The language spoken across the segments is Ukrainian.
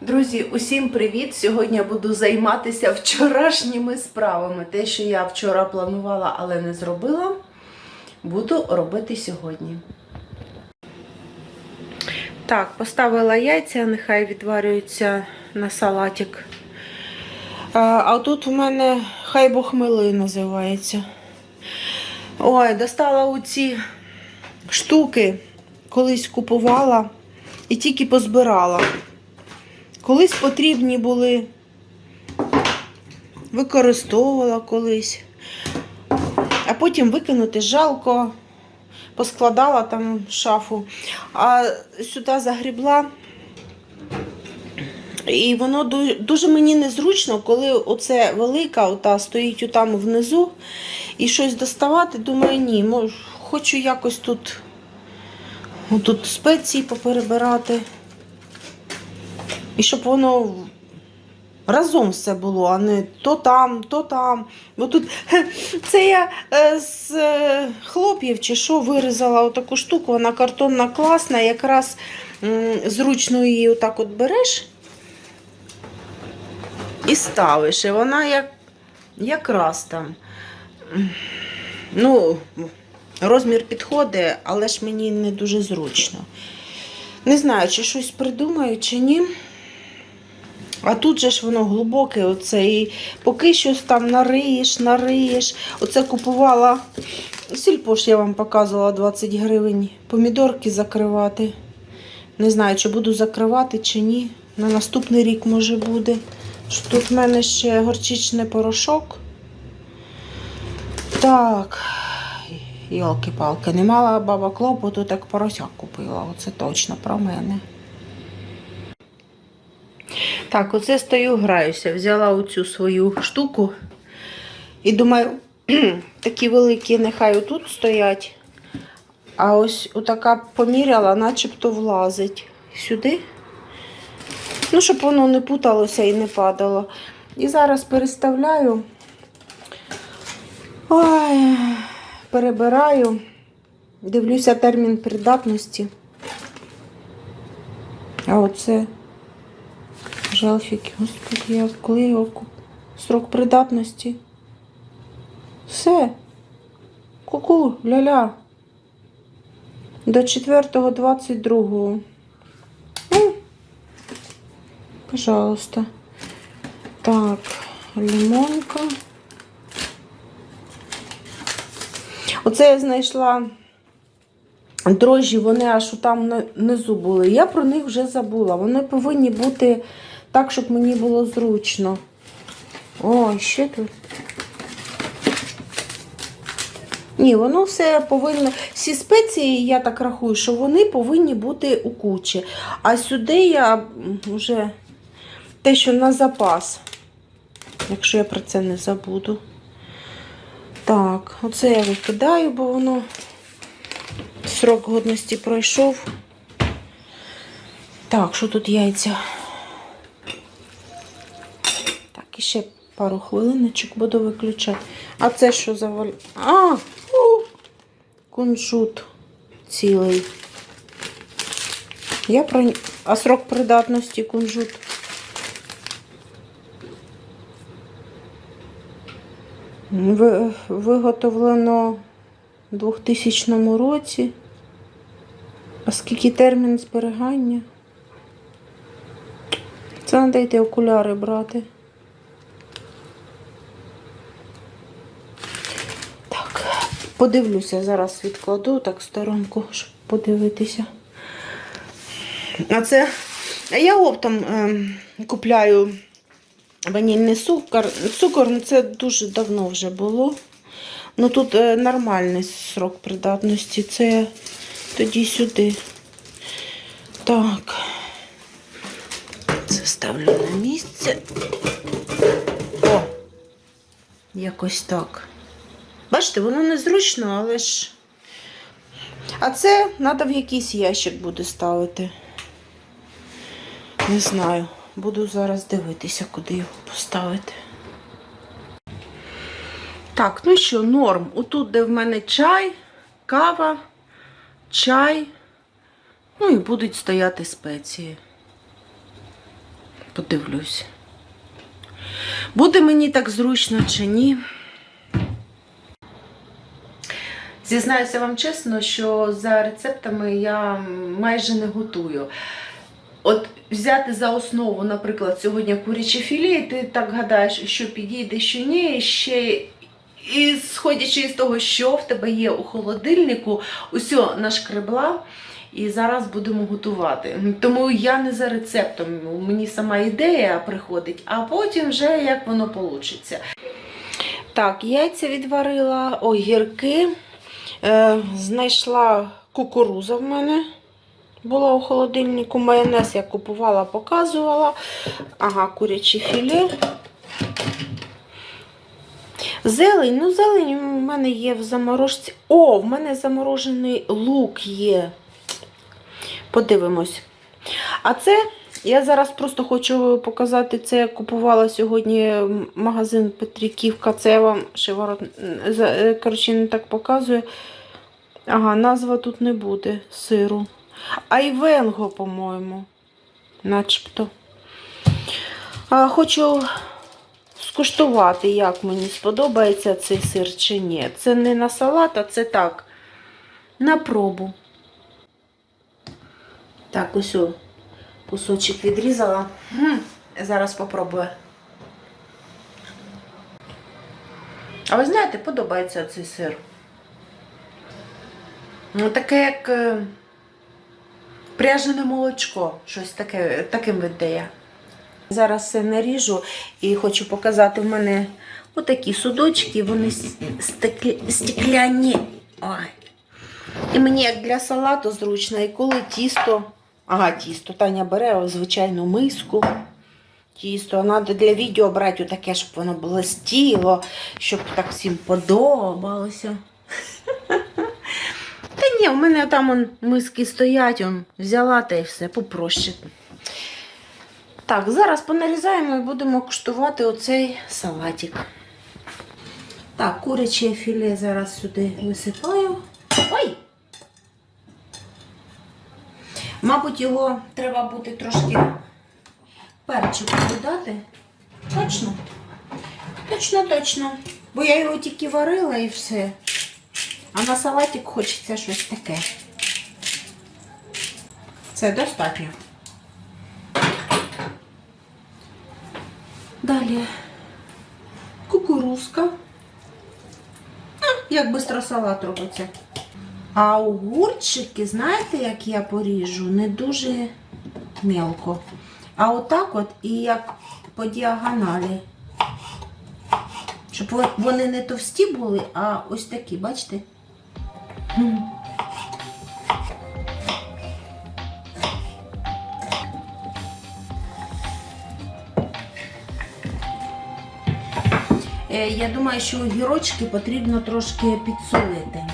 Друзі, усім привіт! Сьогодні я буду займатися вчорашніми справами. Те, що я вчора планувала, але не зробила, буду робити сьогодні. Так, поставила яйця, нехай відварюються на салатик. А, а тут у мене хай Бог милий називається. Ой, достала оці штуки, колись купувала і тільки позбирала. Колись потрібні були, використовувала колись, а потім викинути жалко, поскладала там шафу, а сюди загрібла. І воно дуже мені незручно, коли оце велика, ота стоїть там внизу, і щось доставати, думаю, ні, мож, хочу якось тут, тут спеції поперебирати. І щоб воно разом все було, а не то там, то там. Бо тут це я е, з е, хлоп'їв чи що вирізала отаку штуку, вона картонна класна, якраз зручно її отак от береш і ставиш. І вона як, якраз там. Ну, розмір підходить, але ж мені не дуже зручно. Не знаю, чи щось придумаю, чи ні. А тут же ж воно глибоке, оце, і поки щось там нариєш, нариєш. Оце купувала сільпош, я вам показувала 20 гривень. Помідорки закривати. Не знаю, чи буду закривати, чи ні. На наступний рік може буде. Тут в мене ще горчичний порошок. Так. Йолки-палки, не мала баба клопоту, так поросяк купила. Оце точно про мене. Так, оце стою, граюся. Взяла оцю свою штуку і думаю, такі великі нехай отут стоять. А ось отака поміряла, начебто влазить сюди. Ну, щоб воно не путалося і не падало. І зараз переставляю. Ой, перебираю. Дивлюся термін придатності. А оце. Жалфіки, господи, я коли його срок придатності. Все. Ку-ку, ля-ля. До 4.22. Ну, пожалуйста. Так, лимонка. Оце я знайшла дрожжі, вони аж там внизу були. Я про них вже забула. Вони повинні бути так, щоб мені було зручно. О, ще тут. Ні, воно все повинно. Всі спеції, я так рахую, що вони повинні бути у кучі. А сюди я вже те, що на запас, якщо я про це не забуду. Так, оце я викидаю, бо воно срок годності пройшов. Так, що тут яйця? І ще пару хвилиночок буду виключати. А це що за валь... А! У, кунжут цілий. Я про... А срок придатності кунжут? Виготовлено у 2000 році. А скільки термін зберігання? Це йти окуляри брати. Так, подивлюся, зараз відкладу так в сторонку, щоб подивитися. А це я оптом ем, купляю ванільний цукор. Цукор ну, це дуже давно вже було. Ну тут е, нормальний срок придатності. Це тоді сюди. Так. Це ставлю на місце. О! Якось так. Бачите, воно незручно, але ж. А це треба в якийсь ящик буде ставити. Не знаю. Буду зараз дивитися, куди його поставити. Так, ну що, норм. Отут, де в мене чай, кава, чай. Ну і будуть стояти спеції. Подивлюсь. Буде мені так зручно чи ні. Зізнаюся вам чесно, що за рецептами я майже не готую. От взяти за основу, наприклад, сьогодні куряче філе, і ти так гадаєш, що підійде, що ні, ще і сходячи із того, що в тебе є у холодильнику, усьо нашкребла. І зараз будемо готувати. Тому я не за рецептом. Мені сама ідея приходить, а потім вже як воно вийде. Так, яйця відварила, огірки. Е, знайшла кукуруза в мене. Була у холодильнику. Майонез я купувала, показувала. Ага, куряче філе. Зелень, ну зелень у мене є в заморожці. О, в мене заморожений лук є. Подивимось. А це я зараз просто хочу показати, це я купувала сьогодні магазин Петриківка. Це я вам шиворот, за- коротше, не так показую. Ага, назва тут не буде сиру. Айвенго, по-моєму. Начебто. А, хочу скуштувати, як мені сподобається цей сир чи ні. Це не на салат, а це так. На пробу. Так, ось о, кусочок відрізала. Зараз попробую. А ви знаєте, подобається цей сир. Ну, таке, як е, пряжене молочко. Щось таке, таким віддає. Зараз все наріжу і хочу показати в мене отакі судочки, вони стеклі- стекляні. Ой. І мені як для салату зручно, і коли тісто, ага, тісто, Таня бере звичайну миску. Тісто, треба для відео брати таке, щоб воно блистіло, щоб так всім подобалося. Та ні, у мене там он, миски стоять, он, взяла та й все, попроще. Так, зараз понарізаємо і будемо куштувати оцей салатик. Так, куряче філе зараз сюди висипаю. Ой! Мабуть, його треба буде трошки перчику додати. Точно? Точно, точно. Бо я його тільки варила і все. А на салатик хочеться щось таке. Це достатньо. Далі кукурузка. А, як швидко салат робиться. А огурчики, знаєте, як я поріжу? Не дуже мелко. А отак от і як по діагоналі. Щоб вони не товсті були, а ось такі, бачите? Е, Я думаю, що огірочки потрібно трошки підсолити.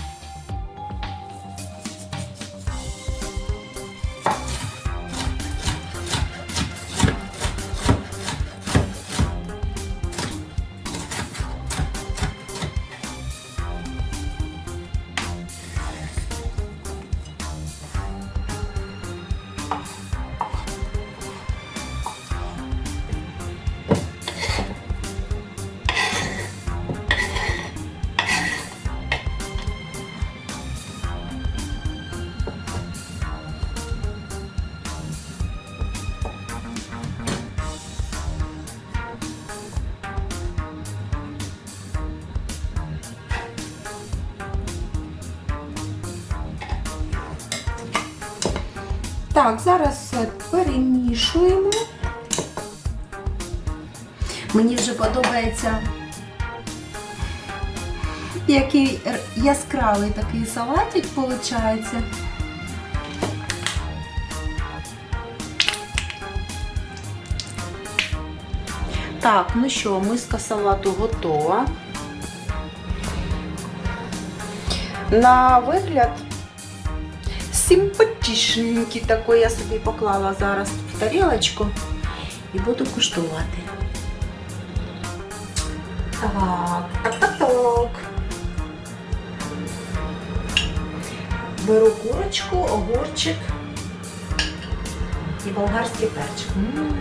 Так, зараз все перемішуємо. Мені вже подобається, який яскравий такий салатик виходить. Так, ну що, миска салату готова. На вигляд симпатичненький такий я собі поклала зараз в тарілочку і буду куштувати. Так, так, так, так. Беру курочку, огурчик і болгарський перчик. М.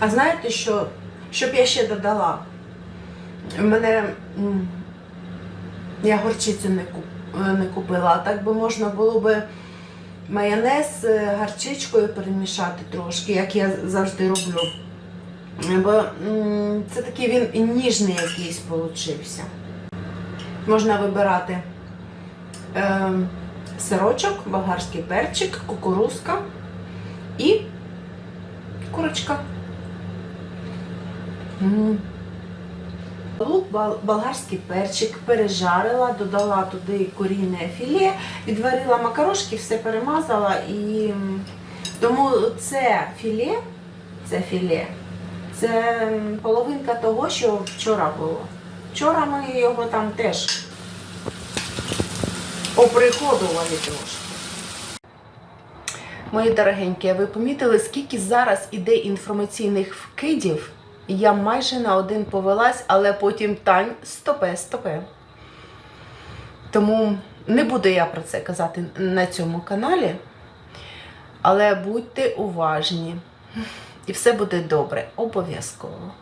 А знаєте, що, що б я ще додала? Мене я горчицю не, е, не купила, а так би можна було би майонез з гарчичкою перемішати трошки, як я завжди роблю. Бо це такий він ніжний якийсь получився. Можна вибирати е, сирочок, болгарський перчик, кукурузка і курочка. Лук, болгарський перчик пережарила, додала туди куріне філе, відварила макарошки, все перемазала і тому це філе, це філе, це половинка того, що вчора було. Вчора ми його там теж оприходували трошки. Мої дорогенькі, ви помітили, скільки зараз іде інформаційних вкидів? Я майже на один повелась, але потім тань стопе, стопе. Тому не буду я про це казати на цьому каналі. Але будьте уважні. І все буде добре, обов'язково.